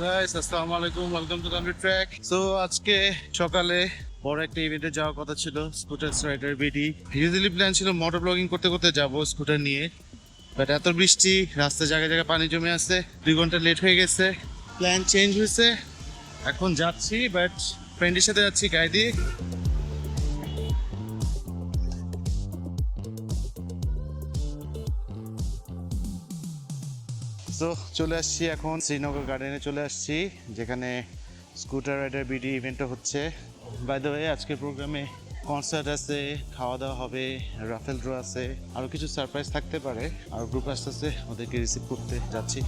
Guys আসসালামু আলাইকুম welcome to track so আজকে সকালে বড় একটা ইভেন্টে যাওয়ার কথা ছিল scooter rider BD usually plan ছিল মোটর ব্লগিং করতে করতে যাব স্কুটার নিয়ে বাট এত বৃষ্টি, রাস্তায় জায়গায় জায়গায় পানি জমে আছে, দুই ঘণ্টা লেট হয়ে গেছে প্ল্যান চেঞ্জ হয়েছে। এখন যাচ্ছি বাট ফ্রেন্ডের সাথে যাচ্ছি গাড়ি দিয়ে। তো চলে আসছি এখন শ্রীনগর গার্ডেনে চলে আসছি, যেখানে স্কুটার রাইডার বিডি ইভেন্টও হচ্ছে। বাই দ্য ওয়ে আজকের প্রোগ্রামে কনসার্ট আছে, খাওয়া দাওয়া হবে রাফেল ড্র আছে আরও কিছু সারপ্রাইজ থাকতে পারে। আর গ্রুপ আসতেছে ওদেরকে রিসিভ করতে যাচ্ছি।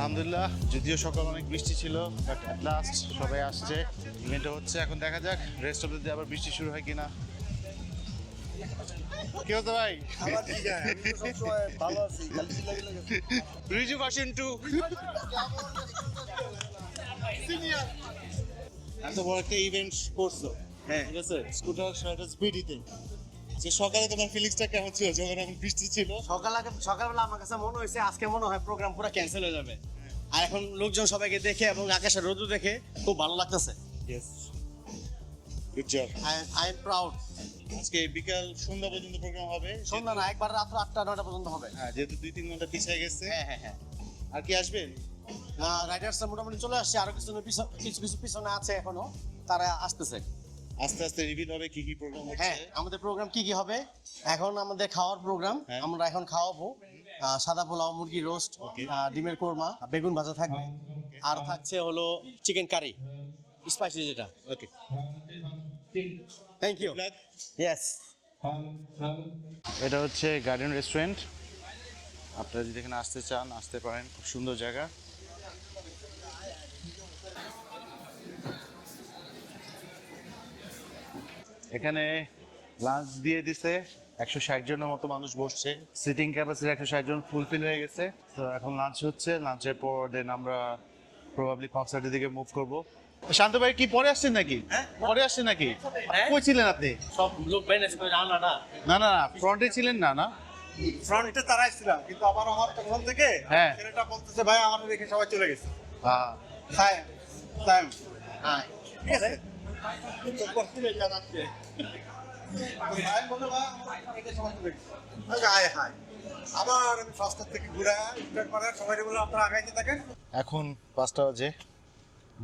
আলহামদুলিল্লাহ যদিও সকাল অনেক বৃষ্টি ছিল বাট অ্যাট লাস্ট সবাই আসছে। ইভেন্টটা হচ্ছে এখন দেখা যাক রেস্ট অফ দ্য আবার বৃষ্টি শুরু হয় কিনা। কি হতো ভাই? আমার ঠিক আছে সবসময় ভালো আছি খালি চিল্লা চিল্লা রিজু ভার্সন টু এত বড় একটা ইভেন্ট করছ। হ্যাঁ। ঠিক আছে? স্কুটার রাইডার্স বিডিতে যে সকালে তোমার ফিলিংসটা কেমন ছিল? যখন এখন বৃষ্টি ছিল। সকাল আগে সকালবেলা আমার কাছে মনে হয়েছে আজকে মনে হয় প্রোগ্রাম পুরো ক্যান্সেল হয়ে যাবে। আর এখন লোকজন সবাইকে দেখে এবং আকাশের রোদ দেখে খুব ভালো লাগতেছে। Yes good job I am proud আজকে বিকাল সন্ধ্যা পর্যন্ত প্রোগ্রাম হবে। সন্ধ্যা না একবার রাত্র আটটা নয়টা পর্যন্ত হবে। হ্যাঁ যেহেতু দুই তিন ঘণ্টা পিছিয়ে গেছে। হ্যাঁ হ্যাঁ হ্যাঁ। আর কি আসবেন? রাইডার্সরা মোটামুটি চলে আসছে। আরও কিছু কিছু কিছু পিছনে আছে এখনও। তারা আসতেছে। আস্তে আস্তে রিভিল হবে কি কি প্রোগ্রাম হ্যাঁ আমাদের প্রোগ্রাম কি কি হবে? এখন আমাদের খাওয়ার প্রোগ্রাম হ্যাঁ। আমরা এখন খাওয়াবো। সাদা পোলাও মুরগি রোস্ট. ডিমের কোরমা বেগুন ভাজা থাকবে। আর থাকছে হলো চিকেন কারি স্পাইসি যেটা। ওকে থ্যাংক ইউ ইয়েস এটা হচ্ছে গার্ডেন রেস্টুরেন্ট আপনারা যদি এখানে আসতে চান আসতে পারেন। খুব সুন্দর জায়গা। এখানে লাঞ্চ দিয়ে দিছে একশো ষাট জনের মতো মানুষ বসছে। সিটিং ক্যাপাসিটি একশো ষাট জন ফুলফিল হয়ে গেছে। তো এখন লাঞ্চ হচ্ছে। লাঞ্চের পর দেন আমরা প্রবাবলি কনসার্টের দিকে মুভ করব। শান্ত ভাই কি পরে আসছেন নাকি? পরে আসছেন নাকি? কই ছিলেন আপনি? সব লোক না। না না না ফ্রন্টে ছিলেন না না? ফ্রন্টে তারাই ছিলাম কিন্তু আবার আমার তখন থেকে হ্যাঁ। ছেলেটা বলতেছে ভাই আমার রেখে সবাই চলে গেছে। সাইম সাইম হ্যাঁ। ঠিক আছে? তো হয়ে এখন পাঁচটা বাজে,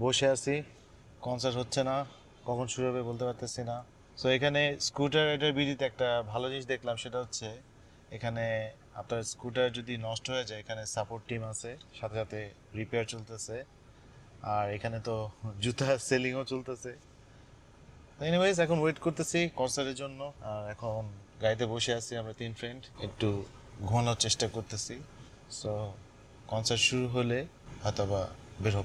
বসে আছি কনসার্ট হচ্ছে না, কখন শুরু হবে বলতে পারতেছি না। সো এখানে স্কুটার রাইডার বিডিতে একটা ভালো জিনিস দেখলাম, সেটা হচ্ছে এখানে আপনার স্কুটার যদি নষ্ট হয়ে যায়, এখানে সাপোর্ট টিম আছে, সাথে সাথে রিপেয়ার চলতেছে। আর এখানে তো জুতা সেলিংও চলতেছে। এনিওয়েজ এখন ওয়েট করতেছি কনসার্টের জন্য। আর এখন গাড়িতে বসে আছি আমরা তিন ফ্রেন্ড একটু ঘুমানোর চেষ্টা করতেছি। সো কনসার্ট শুরু হলে হয়তোবা বের হব।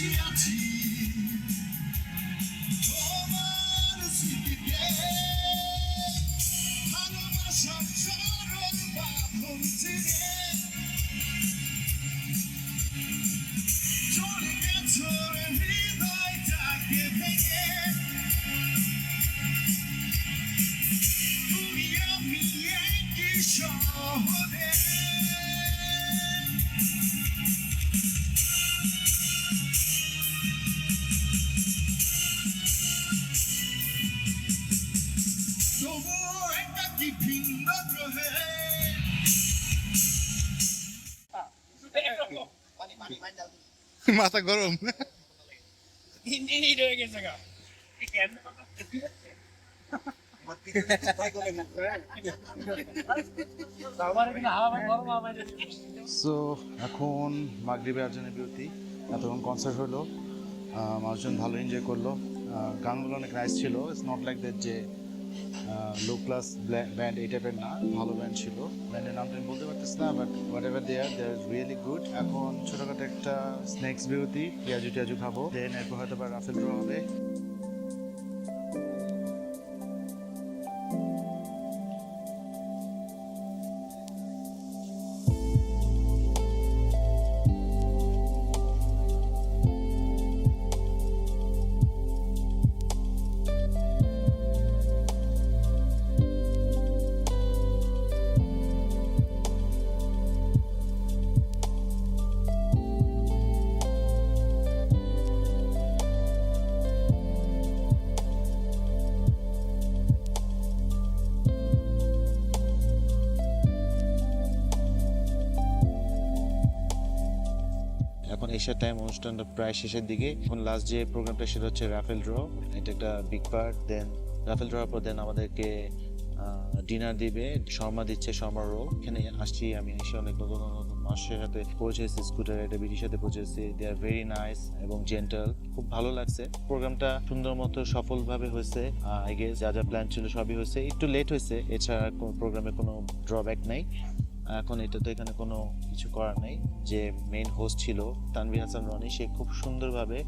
Initiative. মাথা গরম। সো এখন মাগরিবে আর্জনের বিরতি। এতক্ষণ কনসার্ট হলো। মানুষজন ভালো এনজয় করল। গানগুলো অনেক নাইস ছিল। ইটস নট লাইক দ্যাট যে লো ক্লাস ব্যান্ড এই টাইপের না, ভালো ব্যান্ড ছিল। ব্যান্ডের নামটা আমি বলতে পারতেছি না but whatever they are they are really good এখন ছোটোখাটো একটা স্ন্যাক্স বিরতি পেঁয়াজু টিয়াজু খাব। দেন এরপর হয়তো বা রাফেল ড্র হবে। এখন টাইম অনুষ্ঠানটা প্রায় শেষের দিকে। এখন লাস্ট যে প্রোগ্রামটা সেটা হচ্ছে রাফেল ড্র এটা একটা বিগ পার্ট দেন রাফেল ড্রর পর দেন আমাদেরকে ডিনার দিবে। শর্মা দিচ্ছে শর্মা রো এখানে আসছি আমি এসে অনেক নতুন নতুন মানুষের সাথে পৌঁছেছি স্কুটার একটা বিটির সাথে পৌঁছেছি দে আর ভেরি নাইস এবং জেন্টাল খুব ভালো লাগছে। প্রোগ্রামটা সুন্দর মতো সফলভাবে হয়েছে। আই গেস যা যা প্ল্যান ছিল সবই হয়েছে। একটু লেট হয়েছে। এছাড়া কোনো প্রোগ্রামে কোনো ড্রব্যাক নাই। এখন এটা তো এখানে কোনো কিছু করার নেই। যে মেইন হোস্ট ছিল, তানভীর হাসান রনি, সে খুব সুন্দরভাবে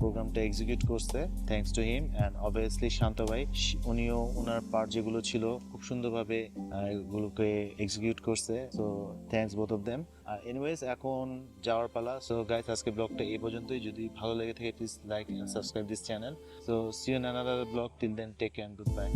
প্রোগ্রামটা এক্সিকিউট করছে thanks to him and obviously Shanto ভাই উনিও ওনার পার্ট যেগুলো ছিল, খুব সুন্দরভাবে এগুলোকে এক্সিকিউট করছে so thanks both of them R anyways এখন যাওয়ার পালা। সো গাইস আজকে ব্লগটা এই পর্যন্তই। যদি ভালো লেগে থাকে please like and subscribe this channel so see you another vlog till then take care goodbye